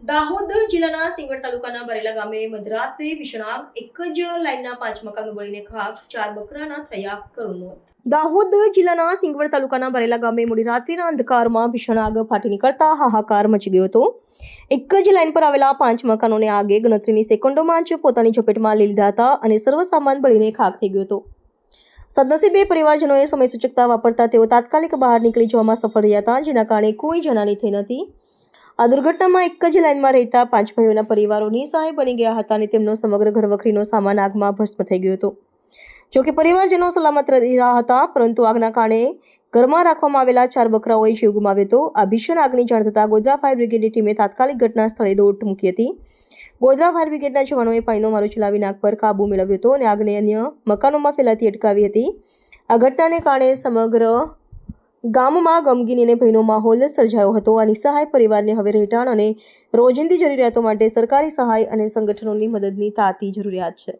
દાહોદ જિલ્લાના સિંગવડ તાલુકાના બરેલા ગામે મધરાત્રે ભીષણ એક જ લાઇનના પાંચ મકાનો બળીને ખાક ચાર બકરાના થયા કરુણ મોત. દાહોદ જિલ્લાના સિંગવડ તાલુકાના બરેલા ગામે મોડી રાત્રિના અંધકારમાં ભીષણ આગ ફાટી નીકળતા હાહાકાર મચી ગયો હતો. એક જ લાઇન પર આવેલા પાંચ મકાનોને આગે ગણતરીની સેકન્ડોમાં જ પોતાની ઝપેટમાં લઈ લીધા હતા અને સર્વ સામાન બળીને ખાક થઈ ગયો હતો. સદનસીબે પરિવારજનોએ સમય સૂચકતા વાપરતા તેઓ તાત્કાલિક બહાર નીકળી જવામાં સફળ રહ્યા હતા, જેના કારણે કોઈ જનાની થઈ નથી આ દુર્ઘટનામાં એક જ લાઇનમાં રહેતા પાંચ ભાઈઓના પરિવારો નિસહાય બની ગયા હતા અને તેમનો સમગ્ર ઘરવખરીનો સામાન આગમાં ભસ્મ થઈ ગયો હતો. જોકે પરિવારજનો સલામત રહી રહ્યા હતા, પરંતુ આગના કારણે ઘરમાં રાખવામાં આવેલા ચાર બકરાઓએ જીવ ગુમાવ્યો હતો. આ ભીષણ આગની જાણ થતાં ગોધરા ફાયર બ્રિગેડની ટીમે તાત્કાલિક ઘટના સ્થળે દોટ મૂકી હતી. ગોધરા ફાયર બ્રિગેડના જવાનોએ પાણીનો મારો ચલાવીને આગ પર કાબુ મેળવ્યો હતો અને આગને અન્ય મકાનોમાં ફેલાતી અટકાવી હતી. આ ઘટનાને કારણે સમગ્ર ગામમાં ગમગીની અને ભયનો માહોલ સર્જાયો હતો. આ નિસહાય પરિવારને હવે રહેઠાણ અને રોજિંદી જરૂરિયાતો માટે સરકારી સહાય અને સંગઠનોની મદદની તાતી જરૂરિયાત છે.